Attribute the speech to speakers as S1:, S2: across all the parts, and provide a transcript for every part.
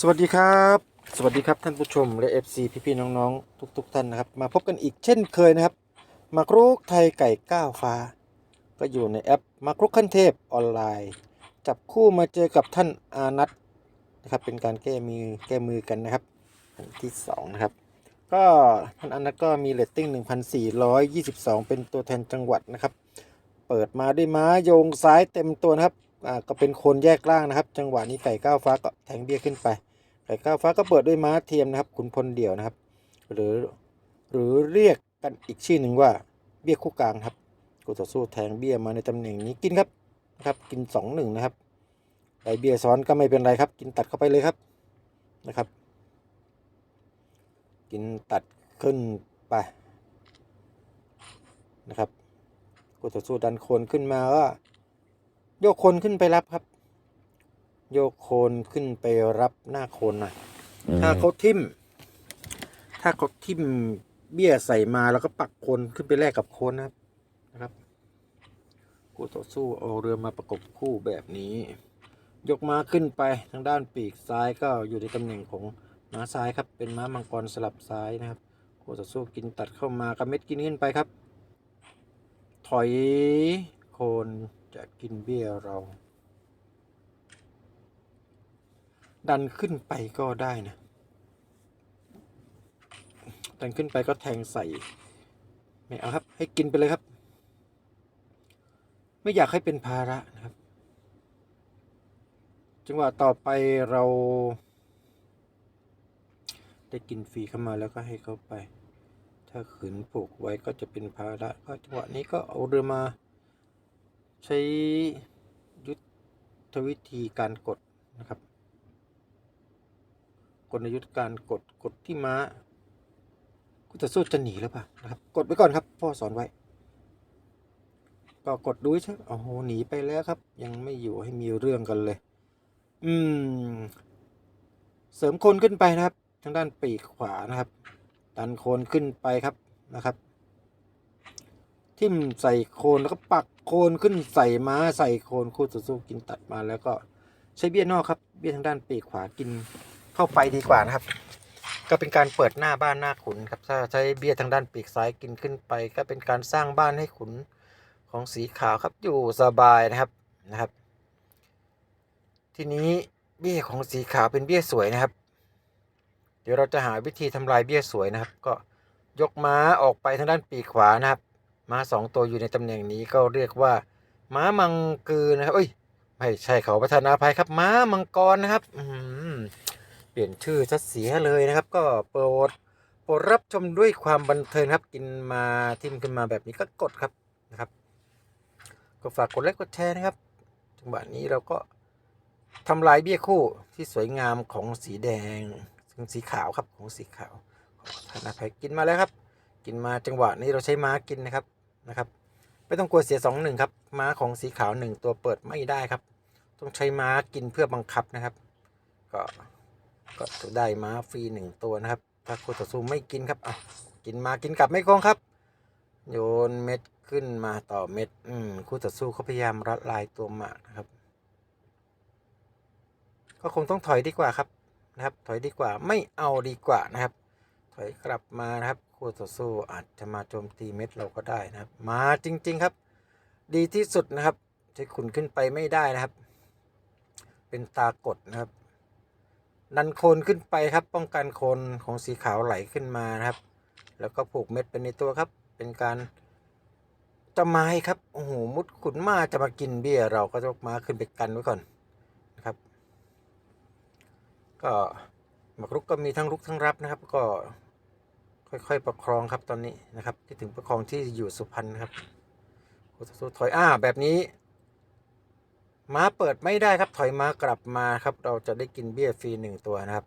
S1: สวัสดีครับ สวัสดีครับท่านผู้ชมและ FC พี่ๆน้องๆ ทุกๆท่านนะครับ มาพบกันอีกเช่นเคยนะครับมาครุกไทยไก่ก้าวฟ้า ก็อยู่ในแอปมาครุกขั้นเทพออนไลน์ จับคู่มาเจอกับท่านอานัทนะครับเป็นการแก้มือแก้มือกันนะครับอันที่สองนะครับก็ท่านอานัทก็มีเรตติ้ง 1,422 เป็นตัวแทนจังหวัดนะครับ เปิดมาด้วยม้าโยงซ้ายเต็มตัวนะครับ ก็เป็นโคนแยกล่างนะครับ จังหวะนี้ไก่ก้าวฟ้าก็แทงเบี้ยขึ้นไป ไก่ก้าวฟ้าก็เปิดด้วยม้าเทียมนะครับขุนพลเดี่ยวนะครับ หรือหรือเรียกกันอีกชื่อหนึ่งว่าเบี้ยคู่กลางครับกูต่อสู้แทงเบี้ยมาในตำแหน่งนี้กินครับนะครับ กินสองหนึ่งนะครับไอเบี้ยซ้อนก็ไม่เป็นไรครับ กินตัดเข้าไปเลยครับนะครับ กินตัดขึ้นไปนะครับกูต่อสู้ดันโคนขึ้นมาก็ โยกโคนขึ้นไปรับครับ โยกโคนขึ้นไปรับหน้าโคนหน่อยถ้าเขาทิ่ม ถ้าเขาทิ่มเบี้ยใส่มาแล้วก็ปักโคนขึ้นไปแลกกับโคนนะครับนะครับคู่ต่อสู้เอาเรือมาประกบคู่แบบนี้ ยกม้าขึ้นไปทางด้านปีกซ้ายก็อยู่ในตำแหน่งของม้าซ้ายครับ เป็นม้ามังกรสลับซ้ายนะครับคู่ต่อสู้กินตัดเข้ามากระเม็ดกินขึ้นไปครับ ถอยโคน จะกินเบี้ยเรา ดันขึ้นไปก็ได้นะ ดันขึ้นไปก็แทงใส่ ไม่เอาครับ ให้กินไปเลยครับ ไม่อยากให้เป็นภาระนะครับ จังหวะต่อไปเรา ได้กินฟรีเข้ามาแล้วก็ให้เขาไป ถ้าขืนผูกไว้ก็จะเป็นภาระก็จังหวะนี้ก็เอาเรือมา ใช้ยุทธวิธีการกดนะครับ กลยุทธ์การกดกดที่ม้ากูจะสู้จะหนีหรือเปล่านะครับ กดไว้ก่อนครับพ่อสอนไว้ ก็กดดูใช่โอ้โหหนีไปแล้วครับ ยังไม่อยู่ให้มีเรื่องกันเลย อืม เสริมโคนขึ้นไปนะครับ ทางด้านปีกขวานะครับ ดันโคนขึ้นไปครับนะครับ ทิ่มใส่โคนแล้วก็ปักโคนขึ้นใส่ม้าใส่โคนคู่ต่อสู้กินตัดมาแล้วก็ใช้เบี้ยนอกครับ เบี้ยทางด้านปีกขวากินเข้าไปดีกว่านะครับ ก็เป็นการเปิดหน้าบ้านหน้าขุนครับ ถ้าใช้เบี้ยทางด้านปีกซ้ายกินขึ้นไป ก็เป็นการสร้างบ้านให้ขุนของสีขาวครับอยู่สบายนะครับนะครับ ทีนี้เบี้ยของสีขาวเป็นเบี้ยสวยนะครับ เดี๋ยวเราจะหาวิธีทำลายเบี้ยสวยนะครับ ก็ยกม้าออกไปทางด้านปีกขวานะครับ ม้าสองตัวอยู่ในตำแหน่งนี้ก็เรียกว่า ม้ามังกือนะครับเอ้ยไม่ใช่เขาพัฒนาภัยครับ ม้ามังกรนะครับอืมเปลี่ยนชื่อซะเสียเลยนะครับ ก็โปรดโปรดรับชมด้วยความบันเทิงครับกินมาทิมขึ้นมาแบบนี้ก็กดครับนะครับก็ฝากกดไลค์กดแชร์นะครับจังหวะนี้เราก็ทำลายเบี้ยคู่ที่สวยงามของสีแดงซึ่งสีขาวครับของสีขาวของธนาภัยกินมาแล้วครับ กินมาจังหวะนี้เราใช้ม้ากินนะครับ นะครับ ไม่ต้องกลัวเสียสองหนึ่งครับ ม้าของสีขาวหนึ่งตัวเปิดไม่ได้ครับ ต้องใช้ม้ากินเพื่อบังคับนะครับ ก็ก็จะได้ม้าฟรีหนึ่งตัวนะครับ ถ้าคู่ต่อสู้ไม่กินครับอะกินมากินกลับไม่โกงครับ โยนเม็ดขึ้นมาต่อเม็ด อืมคู่ต่อสู้เขาพยายามรัดลายตัวหมากนะครับ ก็คงต้องถอยดีกว่าครับนะครับ ถอยดีกว่าไม่เอาดีกว่านะครับ ถอยกลับมานะครับ คู่ต่อสู้อาจจะมาโจมตีเม็ดเราก็ได้นะครับ มาจริง ๆครับ ดีที่สุดนะครับใช้ขุนขึ้นไปไม่ได้นะครับ เป็นตากดนะครับดันโคนขึ้นไปครับป้องกันโคนของสีขาวไหลขึ้นมานะครับ แล้วก็ผูกเม็ดไปในตัวครับ เป็นการจะไม้ครับโอ้โหมุดขุนมาจะมากินเบี้ยเราก็จะมาขึ้นไปกันไว้ก่อนนะครับ ก็หมากรุกก็มีทั้งรุกทั้งรับนะครับ ก็ ค่อยๆประคองครับตอนนี้นะครับที่ถึงประคองที่อยู่สุพรรณครับโอ้โหถอยอ้าแบบนี้ ม้าเปิดไม่ได้ครับ ถอยม้ากลับมาครับ เราจะได้กินเบี้ยฟรีหนึ่งตัวนะครับ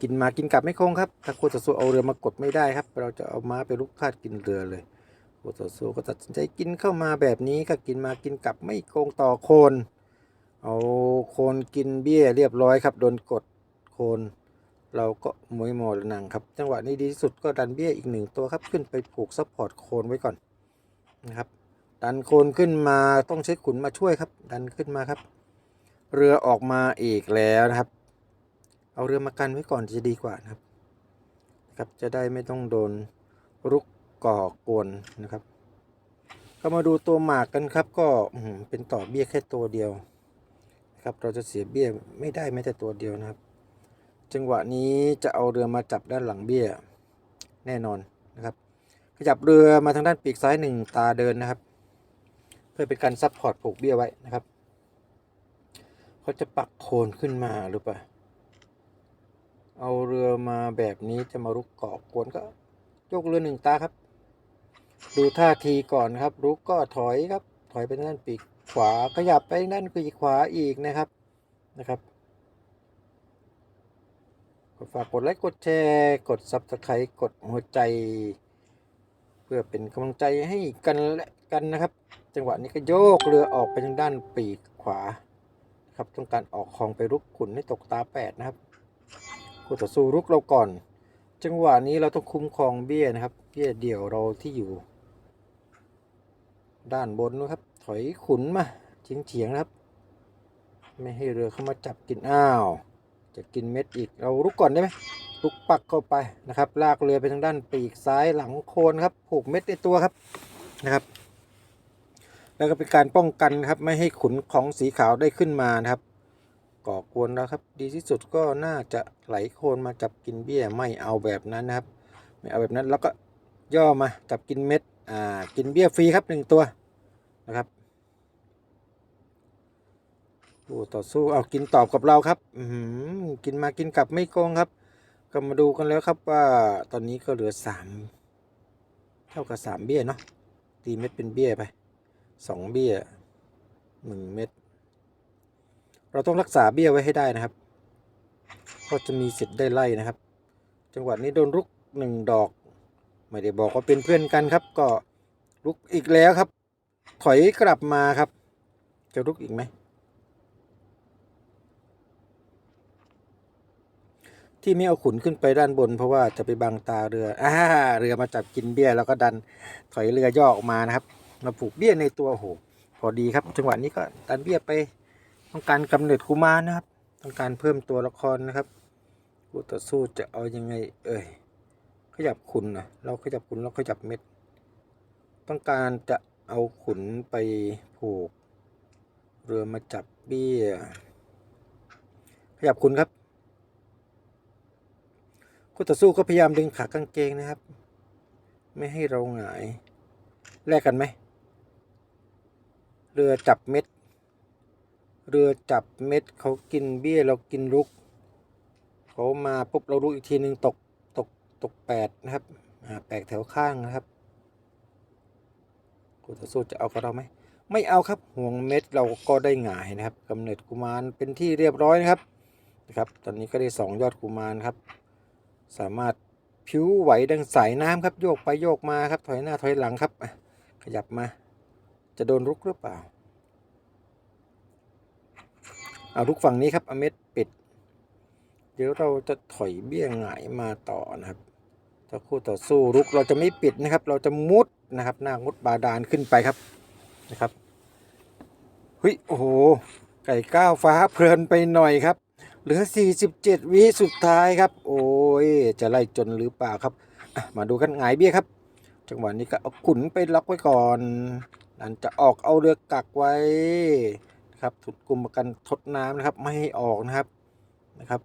S1: กินมากินกลับไม่คงครับ ถ้าโคต่อสู้เอาเรือมากดไม่ได้ครับ เราจะเอาม้าไปลุกคาดกินเรือเลยโคต่อสู้ก็ตัดสินใจกินเข้ามาแบบนี้ก็กินมากินกลับไม่โกงต่อโคน เอาโคนกินเบี้ยเรียบร้อยครับโดนกดโคนเราก็มวยหมอหนังครับ จังหวะนี้ดีที่สุดก็ดันเบี้ยอีกหนึ่งตัวครับขึ้นไปผูกซัพพอร์ตโคนไว้ก่อนนะครับดันโคนขึ้นมาต้องใช้ขุนมาช่วยครับ ดันขึ้นมาครับ เรือออกมาอีกแล้วนะครับ เอาเรือมากันไว้ก่อนจะดีกว่านะครับครับจะได้ไม่ต้องโดนรุกก่อกวนนะครับ ก็มาดูตัวหมากกันครับ ก็อื้อหือเป็นต่อเบี้ยแค่ตัวเดียว นะครับเราจะเสียเบี้ยไม่ได้แม้แต่ตัวเดียวนะครับ จังหวะนี้จะเอาเรือมาจับด้านหลังเบี้ยแน่นอนนะครับ ขยับเรือมาทางด้านปีกซ้ายหนึ่งตาเดินนะครับ เพื่อเป็นการซับพอร์ตผูกเบี้ยไว้นะครับเขาจะปักโคนขึ้นมาหรือเปล่าเอาเรือมาแบบนี้จะมารุกเกาะกวนก็ยกเรือหนึ่งตาครับ ดูท่าทีก่อนครับ รุกก็ถอยครับ ถอยไปทางด้านปีก ขวาขยับไปด้านปีขวาอีกนะครับนะครับกดฝากกดไลค์กดแชร์กดซับสไครต์กดหัวใจ เพื่อเป็นกำลังใจให้กันและกันนะครับ จังหวะนี้ก็โยกเรือออกไปทางด้านปีกขวาครับต้องการออกคลองไปรุกขุนให้ตกตาแปดนะครับคู่ต่อสู้รุกเราก่อน จังหวะนี้เราต้องคุ้มครองเบี้ยนะครับเบี้ยเดี่ยวเราที่อยู่ ด้านบนนะครับ อยขุนมาเฉียงเฉียงๆนะครับ ไม่ให้เรือเข้ามาจับกินอ้าว จะกินเม็ดอีกเรารุกก่อนได้ไหมลุกปักเข้าไปนะครับ ลากเรือไปทางด้านปีกซ้ายหลังโคนครับผูกเม็ดในตัวครับนะครับ แล้วก็เป็นการป้องกันครับไม่ให้ขุนของสีขาวได้ขึ้นมานะครับก่อกวนแล้วครับ ดีที่สุดก็น่าจะไหลโคนมาจับกินเบี้ยไม่เอาแบบนั้นนะครับ ไม่เอาแบบนั้นแล้วก็ย่อมาจับกินเม็ดอ่ากินเบี้ยฟรีครับหนึ่งตัวนะครับ ผู้ต่อสู้เอากินตอบกับเราครับ อืกินมากินกลับไม่โกงครับ ก็มาดูกันแล้วครับว่าตอนนี้ก็เหลือสามเท่ากับสามเบี้ยเนาะตีเม็ดเป็นเบี้ยไปสองเบี้ยหนึ่งเม็ดเราต้องรักษาเบี้ยไว้ให้ได้นะครับก็จะมีสิทธิ์ได้ไล่นะครับ จังหวะนี้โดนลุกหนึ่งดอกไม่ได้บอกว่าเป็นเพื่อนกันครับ ก็ลุกอีกแล้วครับ ถอยกลับมาครับ จะลุกอีกไหม ที่ไม่เอาขุนขึ้นไปด้านบน เพราะว่าจะไปบังตาเรืออ่าเรือมาจับกินเบี้ยแล้วก็ดันถอยเรือย่อออกมานะครับ มาผูกเบี้ยในตัวโหพอดีครับ จังหวะนี้ก็ดันเบี้ยไป ต้องการกำเนิดกุมารนะครับ ต้องการเพิ่มตัวละครนะครับคู่ต่อสู้จะเอายังไง เอ่ยขยับขุนนะเราขยับขุนเราขยับเม็ด ต้องการจะเอาขุนไปผูก เรือมาจับเบี้ยขยับขุนครับ คู่ต่อสู้ก็พยายามดึงขากางเกงนะครับ ไม่ให้เราหงายแลกกันไหมเรือจับเม็ด เรือจับเม็ดเขากินเบี้ยเรากินลุกเขามาปุ๊บเราลุกอีกทีหนึ่งตกตกตกแปดนะครับอ่าแปดแถวข้างนะครับคู่ต่อสู้จะเอากับเราไหมไม่เอาครับห่วงเม็ดเราก็ได้หงายนะครับกำเนิดกุมารเป็นที่เรียบร้อยนะครับนะครับ ตอนนี้ก็ได้สองยอดกุมารครับ สามารถผิวไหวดังสายน้ำครับโยกไปโยกมาครับถอยหน้าถอยหลังครับ ขยับมา จะโดนรุกหรือเปล่า เอารุกฝั่งนี้ครับอเม็ดปิด เดี๋ยวเราจะถอยเบี้ยหงายมาต่อนะครับถ้าคู่ต่อสู้รุกเราจะไม่ปิดนะครับ เราจะมุดนะครับ หน้ามุดบาดาลขึ้นไปครับนะครับเฮ้ยโอ้โหไก่ก้าวฟ้าเพลินไปหน่อยครับ เหลือ 47 วิสุดท้ายครับ โอ้ย จะไล่จนหรือเปล่าครับ มาดูกันหงายเบี้ยครับ จังหวะนี้ก็เอาขุนไปล็อกไว้ก่อนนั่นจะออกเอาเรือกักไว้นะครับถุดกลุ่มประกันทดน้ำนะครับ ไม่ให้ออกนะครับนะครับ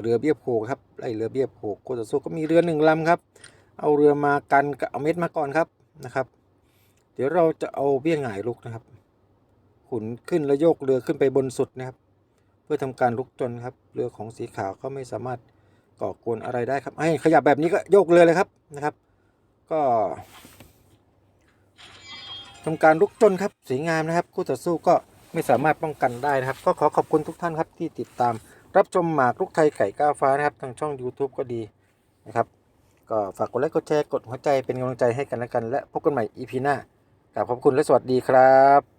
S1: เรือเบี้ยโผกครับไล่เรือเบี้ยโผกโคตรสู้ก็มีเรือหนึ่งลำครับ เอาเรือมากันกับเอาเม็ดมาก่อนครับนะครับ เดี๋ยวเราจะเอาเบี้ยหงายลุกนะครับ ขุนขึ้นแล้วโยกเรือขึ้นไปบนสุดนะครับ เพื่อทำการลุกจนครับ เรือของสีขาวก็ไม่สามารถก่อกวนอะไรได้ครับให้ขยับแบบนี้ก็โยกเรือเลยครับนะครับ ก็ทำการลุกจนครับสวยงามนะครับ คู่ต่อสู้ก็ไม่สามารถป้องกันได้นะครับ ก็ขอขอบคุณทุกท่านครับที่ติดตาม รับชมหมากลุกไทยไก่ก้าวฟ้านะครับทางช่อง YouTube ก็ดีนะครับ ก็ฝากกดไลค์กดแชร์กดหัวใจเป็นกำลังใจให้กันและกัน และพบกันใหม่ EP หน้ากราบขอบคุณและสวัสดีครับ